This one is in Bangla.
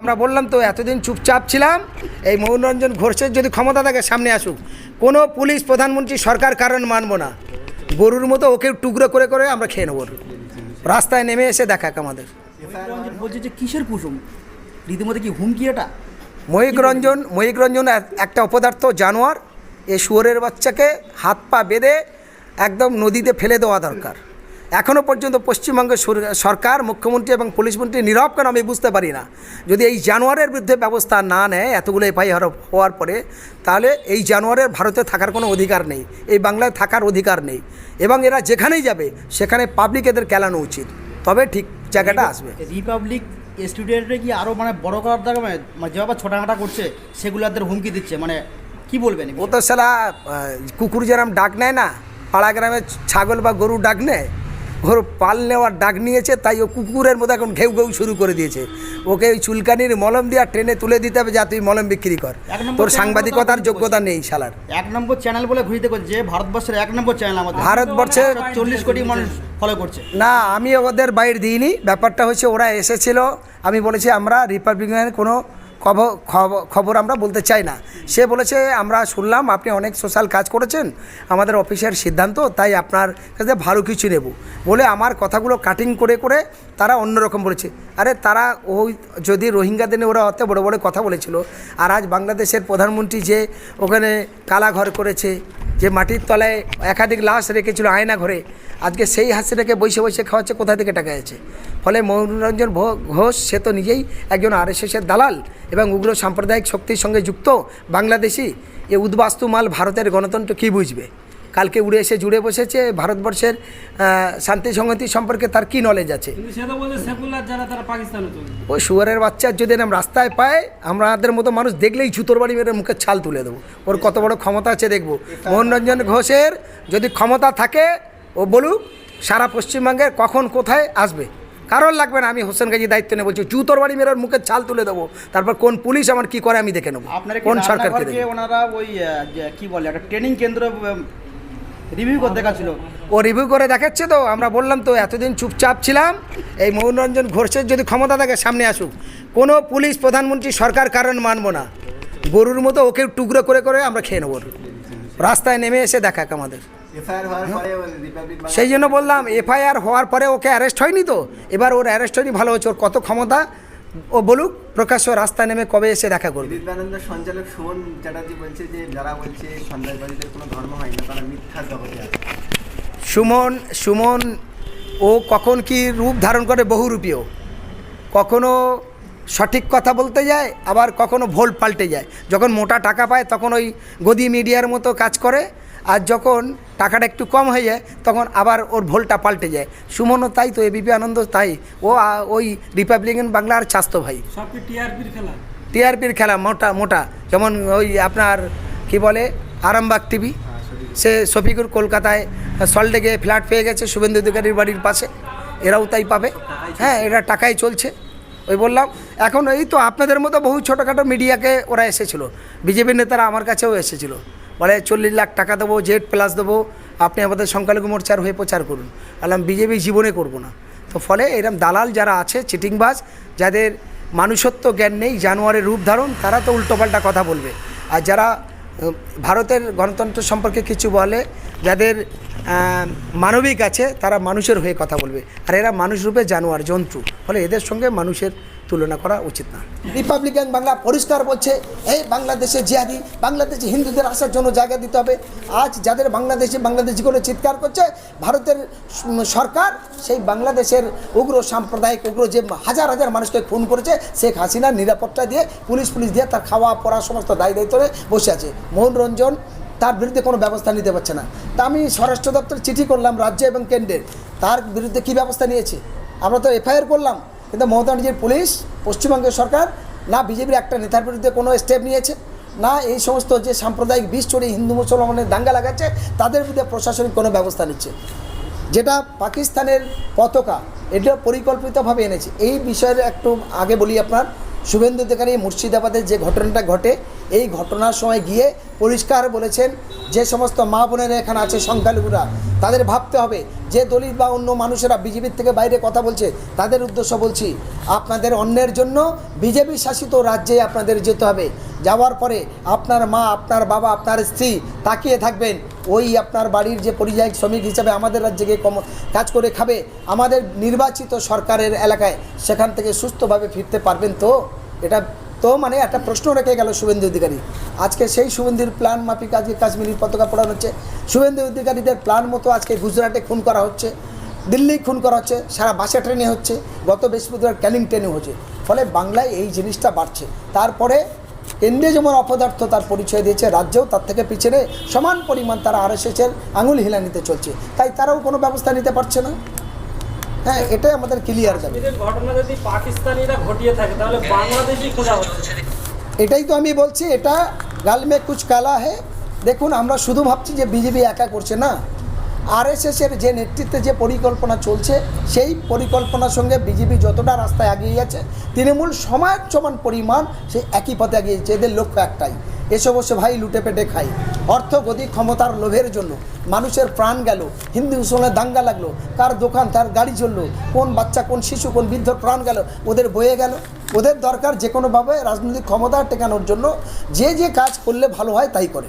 আমরা বললাম তো এতদিন চুপচাপ ছিলাম এই মনোরঞ্জন ঘোষের যদি ক্ষমতা থাকে সামনে আসুক। কোনো পুলিশ প্রধানমন্ত্রী সরকার কারণ মানবো না। গরুর মতো ওকে টুকরো করে করে আমরা খেয়ে নেব। রাস্তায় নেমে এসে দেখাক আমাদের। বলছে যে কিসের কুসুম? রীতিমতো কি হুমকি এটা? মহিক রঞ্জন মহিক রঞ্জন এক- একটা অপদার্থ জানোয়ার এ শুয়োরের বাচ্চাকে হাত পা বেঁধে একদম নদীতে ফেলে দেওয়া দরকার। এখনও পর্যন্ত পশ্চিমবঙ্গের সরকার মুখ্যমন্ত্রী এবং পুলিশ মন্ত্রী নীরব কেন আমি বুঝতে পারি না। যদি এই জানোয়ারের বিরুদ্ধে ব্যবস্থা না নেয় এতগুলো এফআইআর হওয়ার পরে তাহলে এই জানোয়ারের ভারতে থাকার কোনো অধিকার নেই এই বাংলায় থাকার অধিকার নেই এবং এরা যেখানেই যাবে সেখানে পাবলিক এদের কেলানো উচিত। তবে ঠিক জায়গাটা আসবে। রিপাবলিক স্টুডেন্টরা কি আরও মানে বড় করার দরকার? মানে মানে যেভাবে ছোটাঘাটা করছে সেগুলোদের হুমকি দিচ্ছে মানে কি বলবেন ও তো সালা কুকুর যেরম ডাক নেয় না পাড়া গ্রামে ছাগল বা গরু ডাক নেয় ওর পাল নেওয়ার ডাক নিয়েছে তাই ও কুকুরের মতো এখন ঘেউ ঘেউ শুরু করে দিয়েছে। ওকে ওই চুলকানির মলম দিয়ে ট্রেনে তুলে দিতে হবে যা তুই মলম বিক্রি কর। তোর সাংবাদিকতার যোগ্যতা নেই শালার। এক নম্বর চ্যানেল বলে ঘুরিতে করছে যে ভারতবর্ষের এক নম্বর চ্যানেল আমাদের। ভারতবর্ষের চল্লিশ কোটি মানুষ ফলো করছে। না আমি ওদের বাইর দিইনি। ব্যাপারটা হচ্ছে ওরা এসেছিল। আমি বলেছি আমরা রিপাবলিকানের কোনো খবর আমরা বলতে চাই না। সে বলেছে, আমরা শুনলাম আপনি অনেক সোশ্যাল কাজ করেছেন। আমাদের অফিসের সিদ্ধান্ত, তাই আপনার কাছে ভালো কিছু নেব। বলে আমার কথাগুলো কাটিং করে করে তারা অন্যরকম বলেছে। আরে তারা ওই যদি রোহিঙ্গাদের নিয়ে ওরা অত বড় বড় কথা বলেছিল, আর আজ বাংলাদেশের প্রধানমন্ত্রী যে ওখানে কালাঘর করেছে, যে মাটির তলায় একাধিক লাশ রেখেছিল আয়না ঘরে আজকে সেই হাসিটাকে বসে বসে খাওয়াচ্ছে কোথা থেকে টাকা আছে ফলে মনোরঞ্জন ঘোষ সে তো নিজেই একজন আরএসএসের দালাল এবং উগ্র সাম্প্রদায়িক শক্তির সঙ্গে যুক্ত বাংলাদেশি। এ উদ্বাস্তু মাল ভারতের গণতন্ত্র কী বুঝবে? কালকে উড়ে এসে জুড়ে বসেছে ভারতবর্ষের শান্তি সংহতি সম্পর্কে তার কী নলেজ আছে? কিন্তু সে তো বলছে সেকুলার যারা তারা পাকিস্তানে চলে ওই শুয়ারের বাচ্চার যদি এরম রাস্তায় পায় আমাদের মতো মানুষ দেখলেই জুতোর বাড়ি মেরে মুখে ছাল তুলে দেবো। ওর কত বড় ক্ষমতা আছে দেখব। মোহনরঞ্জন ঘোষের যদি ক্ষমতা থাকে ও বলুক সারা পশ্চিমবঙ্গের কখন কোথায় আসবে। কারণ লাগবে না আমি হোসেন গাজী দায়িত্ব নিয়ে বলছি জুতোর বাড়ি মেরে ওর মুখে ছাল তুলে দেবো তারপর কোন পুলিশ আমার কি করে আমি দেখে নেব কোন সরকারকে রান্নাঘরকে ওনারা ওই কি বলে একটা ট্রেনিং কেন্দ্র রিভিউ করে দেখাচ্ছিল? ও রিভিউ করে দেখাচ্ছে তো আমরা বললাম তো এতদিন চুপচাপ ছিলাম এই মনোরঞ্জন ঘোষের যদি ক্ষমতা থাকে সামনে আসুক কোনো পুলিশ প্রধানমন্ত্রী সরকার কারণ মানবো না গরুর মতো ওকে টুকরো করে করে আমরা খেয়ে নেব। রাস্তায় নেমে এসে দেখাক আমাদের। রিপাবলিক সেই জন্য বললাম এফআইআর হওয়ার পরে ওকে অ্যারেস্ট হয়নি তো? এবার ওর অ্যারেস্ট হয়নি ভালো হচ্ছে ওর কত ক্ষমতা? ও বলুক প্রকাশ্য রাস্তায় নেমে কবে এসে দেখা করবে। বিবেকানন্দ সঞ্চালক সুমন চ্যাটার্জি বলছে যে যারা বলছে সন্ত্রাসবাদীদের কোনো ধর্ম হয় না তারা মিথ্যা জগতে আছে। সুমন সুমন ও কখন কি রূপ ধারণ করে বহুরূপীয়? কখনো সঠিক কথা বলতে যায় আবার কখনো ভোল পাল্টে যায়। যখন মোটা টাকা পায় তখন ওই গদি মিডিয়ার মতো কাজ করে আর যখন টাকাটা একটু কম হয়ে যায় তখন আবার ওর ভোলটা পাল্টে যায়। সুমনও তাই তো এবিপি আনন্দ তাই। ও ওই রিপাবলিকান বাংলার চাস্তো ভাই। খেলা। টিআরপির খেলা মোটা মোটা। যেমন ওই আপনার কি বলে আরামবাগ টিভি। সে শফিকুর কলকাতায় সল্টলেকে ফ্ল্যাট পেয়ে গেছে শুভেন্দু অধিকারীর বাড়ির পাশে। এরাও তাই পাবে। হ্যাঁ এরা টাকায় চলছে। ওই বললাম, এখন এই তো আপনাদের মতো বহু ছোটোখাটো মিডিয়াকে ওরা এসেছিল। বিজেপির নেতারা আমার কাছেও এসেছিল। বলে, চল্লিশ লাখ টাকা দেবো, জেড প্লাস দেবো, আপনি আমাদের সংখ্যালঘু মোর্চার হয়ে প্রচার করুন। বললাম, বিজেপি জীবনে করব না। তো ফলে এরম দালাল যারা আছে, চিটিংবাজ, যাদের মানুষত্ব জ্ঞান নেই, জানোয়ারের রূপ ধারণ, তারা তো উল্টোপাল্টা কথা বলবে। আর যারা ভারতের গণতন্ত্র সম্পর্কে কিছু বলে, যাদের মানবিক আছে, তারা মানুষের হয়ে কথা বলবে। আর এরা মানুষ রূপে জানোয়ার, জন্তু। ফলে এদের সঙ্গে মানুষের তুলনা করা উচিত না। রিপাবলিকান বাংলা পরিষ্কার বলছে, এই বাংলাদেশে জিহাদি, বাংলাদেশে হিন্দুদের আসার জন্য জায়গা দিতে হবে। আজ যাদের বাংলাদেশে, বাংলাদেশি করে চিৎকার করছে, ভারতের সরকার সেই বাংলাদেশের উগ্র সাম্প্রদায়িক, উগ্র যে হাজার হাজার মানুষকে খুন করেছে, শেখ হাসিনার নিরাপত্তা দিয়ে পুলিশ পুলিশ দিয়ে তার খাওয়া পড়া সমস্ত দায় দায়িত্ব বসে আছে। মোহন রঞ্জন তার বিরুদ্ধে কোনো ব্যবস্থা নিতে পারছে না। তা আমি স্বরাষ্ট্র দপ্তর চিঠি করলাম রাজ্য এবং কেন্দ্রের। তার বিরুদ্ধে কী ব্যবস্থা নিয়েছে? আমরা তো এফআইআর করলাম, কিন্তু মমতা ব্যানার্জির পুলিশ, পশ্চিমবঙ্গের সরকার, না বিজেপির একটা নেতার বিরুদ্ধে কোনো স্টেপ নিয়েছে, না এই সমস্ত যে সাম্প্রদায়িক বিষ ছড়িয়ে হিন্দু মুসলমানের দাঙ্গা লাগাচ্ছে, তাদের বিরুদ্ধে প্রশাসনিক কোনো ব্যবস্থা নিচ্ছে। যেটা পাকিস্তানের পতাকা এটা পরিকল্পিতভাবে এনেছে। এই বিষয়ের একটু আগে বলি আপনার শুভেন্দু অধিকারী মুর্শিদাবাদের যে ঘটনাটা ঘটে, এই ঘটনার সময় গিয়ে পরিষ্কার বলেছেন যে সমস্ত মা বোনেরা এখানে আছে, সংখ্যালঘুরা, তাদের ভাবতে হবে যে দলিত বা অন্য মানুষেরা বিজেপির থেকে বাইরে কথা বলছে, তাদের উদ্দেশ্য বলছি, আপনাদের অন্যের জন্য বিজেপি শাসিত রাজ্যে আপনাদের যেতে হবে। যাওয়ার পরে আপনার মা, আপনার বাবা, আপনার স্ত্রী তাকিয়ে থাকবেন ওই আপনার বাড়ির যে পরিযায়ী শ্রমিক হিসাবে আমাদের রাজ্যে গিয়ে কম কাজ করে খাবে আমাদের নির্বাচিত সরকারের এলাকায় সেখান থেকে সুস্থভাবে ফিরতে পারবেন তো? এটা তো মানে একটা প্রশ্ন রেখে গেল শুভেন্দু অধিকারী। আজকে সেই শুভেন্দুর প্ল্যান মাফিক আজকে কাশ্মীরের পতাকা পড়ানো হচ্ছে। শুভেন্দু অধিকারীদের প্ল্যান মতো আজকে গুজরাটে খুন করা হচ্ছে, দিল্লি খুন করা হচ্ছে, সারা বাসে ট্রেনে হচ্ছে, গত বৃহস্পতিবার ক্যানিং ট্রেনে হচ্ছে। ফলে বাংলায় এই জিনিসটা বাড়ছে। তারপরে কেন্দ্রে যেমন অপদার্থ তার পরিচয় দিয়েছে রাজ্যেও তার থেকে পিছনে সমান পরিমাণ তারা আর এস এর আঙুল হিলানিতে চলছে। তাই তারাও কোনো ব্যবস্থা নিতে পারছে না। হ্যাঁ এটাই আমাদের ক্লিয়ার যাবে ঘটনা যদি পাকিস্তানিরা ঘটিয়ে থাকে তাহলে বাংলাদেশি খোঁজা হচ্ছে এটাই তো আমি বলছি এটা গালমে কুচ কালা হে। দেখুন আমরা শুধু ভাবছি যে বিজেপি একা করছে না। আরএসএসের যে নেতৃত্বে যে পরিকল্পনা চলছে, সেই পরিকল্পনার সঙ্গে বিজেপি যতটা রাস্তায় এগিয়ে গেছে, তৃণমূল সমান সমান পরিমাণ সেই একই পথে এগিয়ে যাচ্ছে এদের লক্ষ্য একটাই এসে বসে ভাই লুটে পেটে খাই অর্থ গতি ক্ষমতার লোভের জন্য মানুষের প্রাণ গেল, হিন্দু মুসলমানের দাঙ্গা লাগল, কার দোকান, তার গাড়ি চলল, কোন বাচ্চা, কোন শিশু, কোন বৃদ্ধর প্রাণ গেল, ওদের বয়ে গেল। ওদের দরকার যে কোনোভাবে রাজনৈতিক ক্ষমতা টেকানোর জন্য, যে যে কাজ করলে ভালো হয় তাই করে।